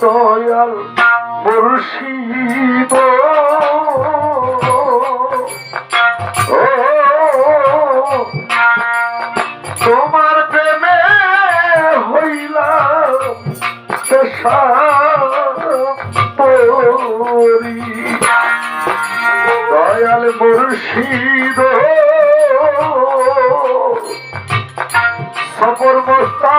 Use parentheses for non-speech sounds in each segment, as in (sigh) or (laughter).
দয়াল মুর্শিদ তোমার প্রেমে হইলা দয়াল মুর্শিদ সফর মোস্তা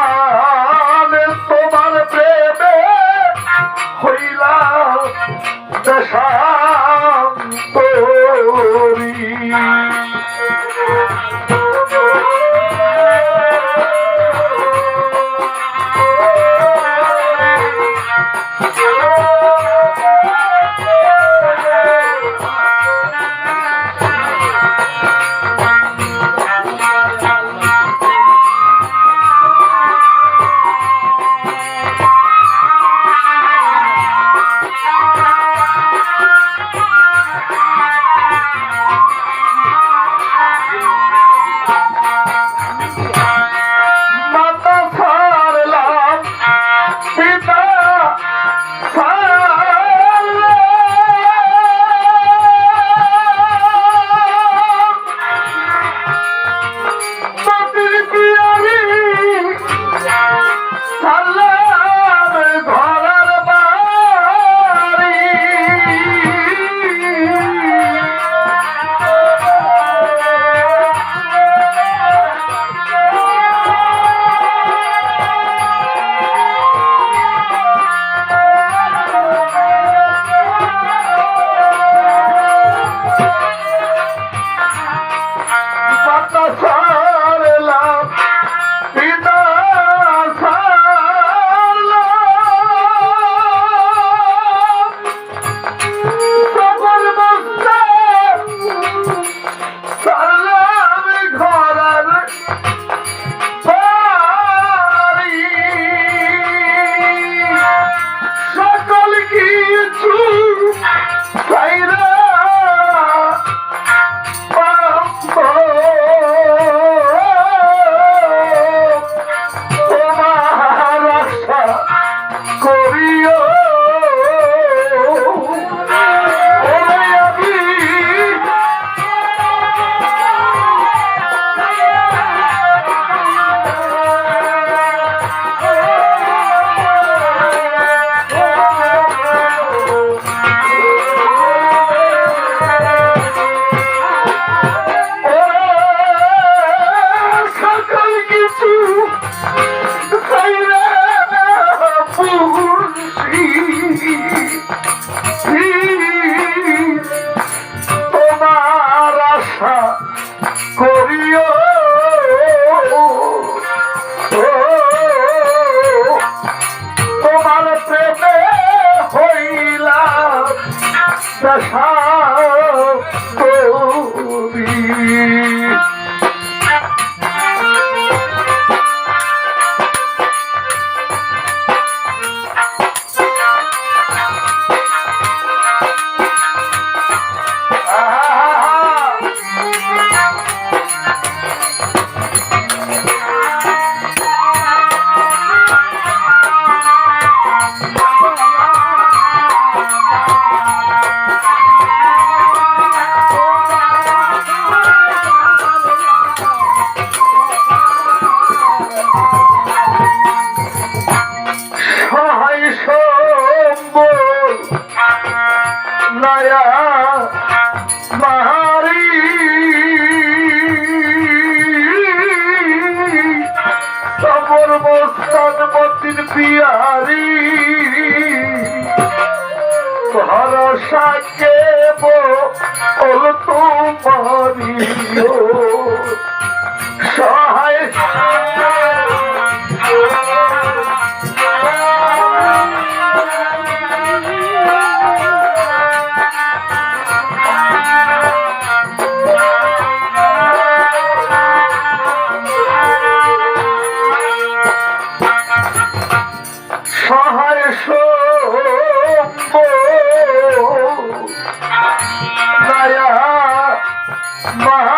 মায়া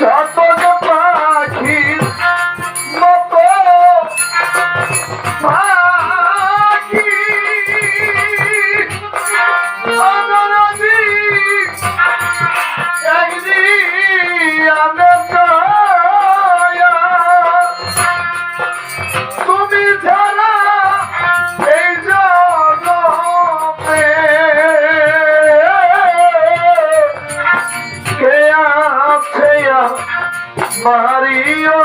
Shut মারিও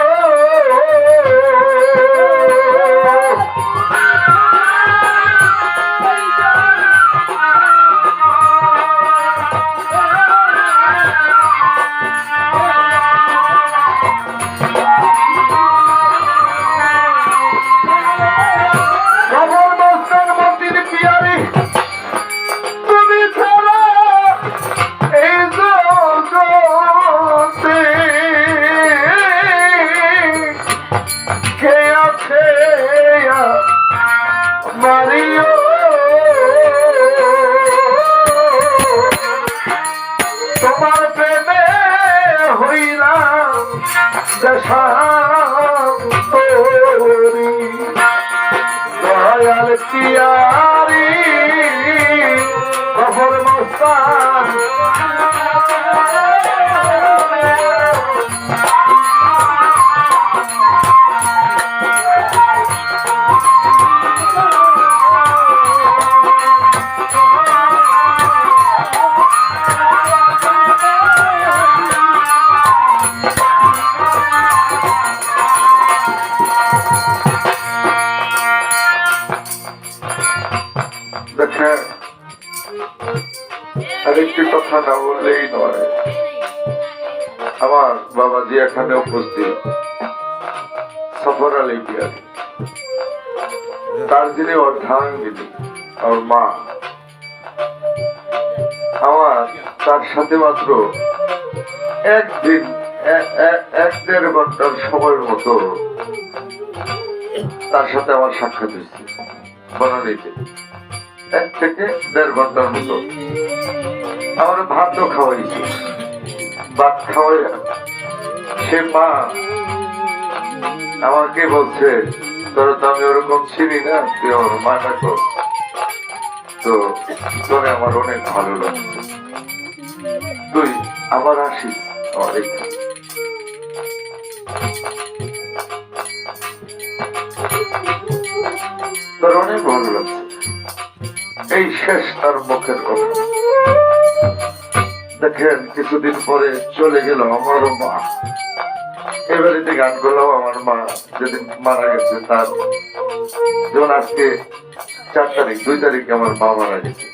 দয়াল দেখেন আরেকটি কথা না বললেই নয়। আমার বাবাজি এখানে উপস্থিত। সফর আলী বিহারি তার যিনি অর্ধাঙ্গিনী, আমার মা। আমার তার সাথে মাত্র একদিন এক দেড় ঘণ্টার সময়ের মতো তার সাথে আমার সাক্ষাৎ হয়েছে। বনানীতে। এক থেকে দেড় ঘণ্টার মতো। আমার ভাতও খাওয়াইছে। ভাত খাওয়াই সে মা আমাকে বলছে, তোর তো আমি ওরকম চিনি না, তুই আমার মা ডাকো। তো তোরে আমার অনেক ভালো লাগছে তুই আবার আসিস আমার এখানে। তোর অনেক ভালো লাগছে। এই শেষ তার মুখের কথা। দেখেন, কিছুদিন পরে চলে গেল আমারও মা। এবারে যে গান করলাম আমার মা যেদিন মারা গেছে, তার যেমন আজকে চার তারিখ, দুই তারিখে আমার মা মারা গেছে।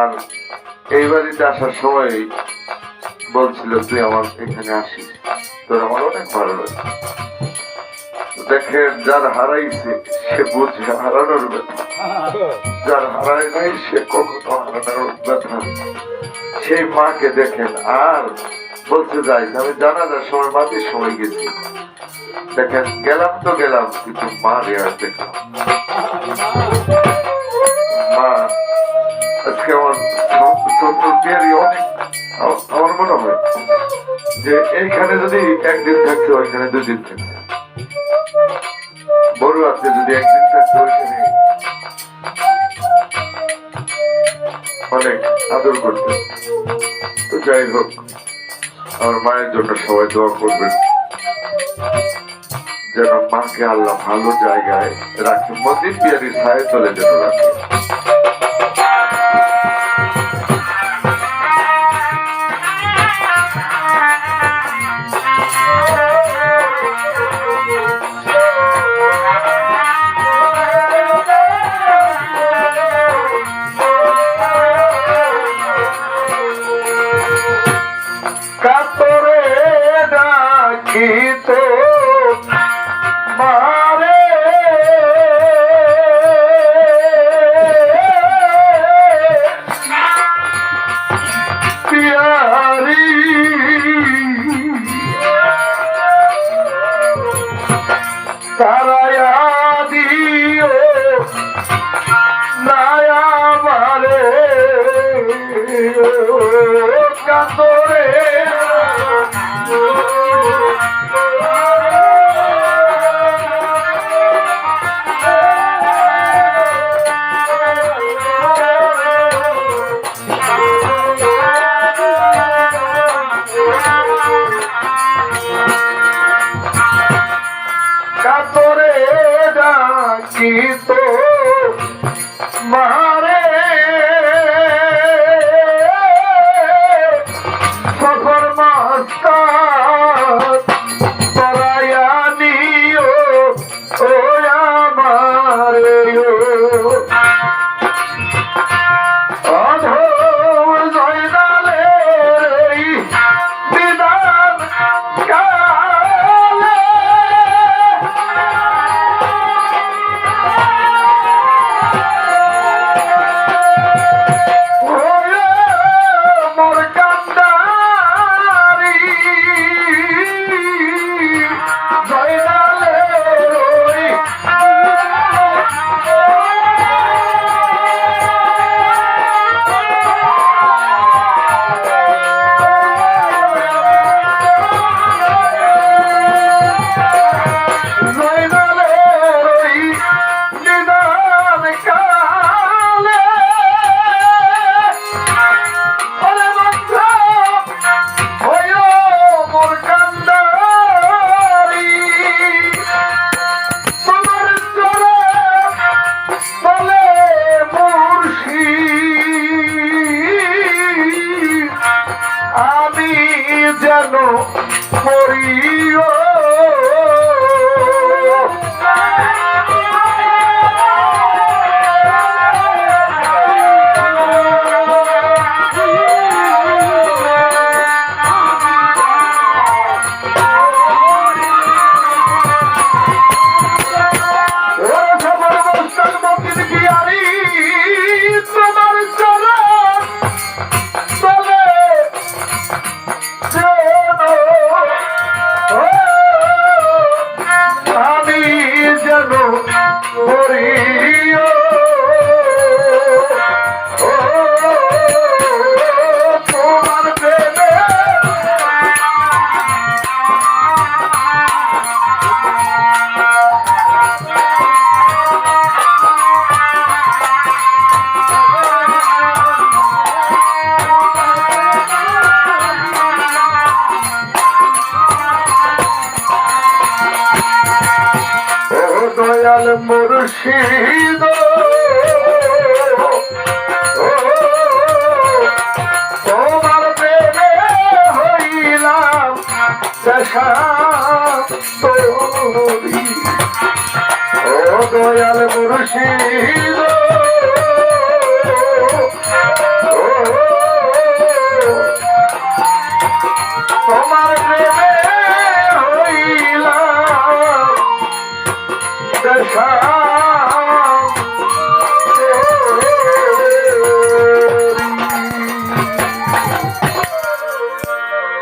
আর এই বাড়িতে আসার সময় বলছিল, তুই আমার এখানে আসিস। তোর আমার অনেক ভালো লাগে দেখেন যার হারাইছে, সে বুঝে হারানোর যার হারায় নাই, সে কখনো হারানোর ব্যথা সেই মাকে দেখেন, আর বলতে যাই, আমি জানাজার সময় মাটির সময় গেছি। দেখেন, গেলাম তো গেলাম, কিন্তু মা রেয়ার দেখলাম মা, আজকে আমার অনেক, আমার মনে হয় যে এইখানে যদি একদিন থাকতো, ওইখানে দুদিন থাকতো। বড় আছে, যদি একদিন অনেক আদর করতে তো যাই হোক, আমার মায়ের জন্য সবাই দোয়া করবেন। যেন মাকে আল্লাহ ভালো জায়গায় রাখে মদিন বিহারি সাহেব চলে যেতে রাখে। কাতরে ডাকি তো মারে। পিয়ারি। তারায়া দিও নায়া মারে। কাতরে Woo! (laughs) যেন করি। মুর্শিদ তোমার প্রেমে হইলাম দশা তোরি ও দয়াল মুর্শিদ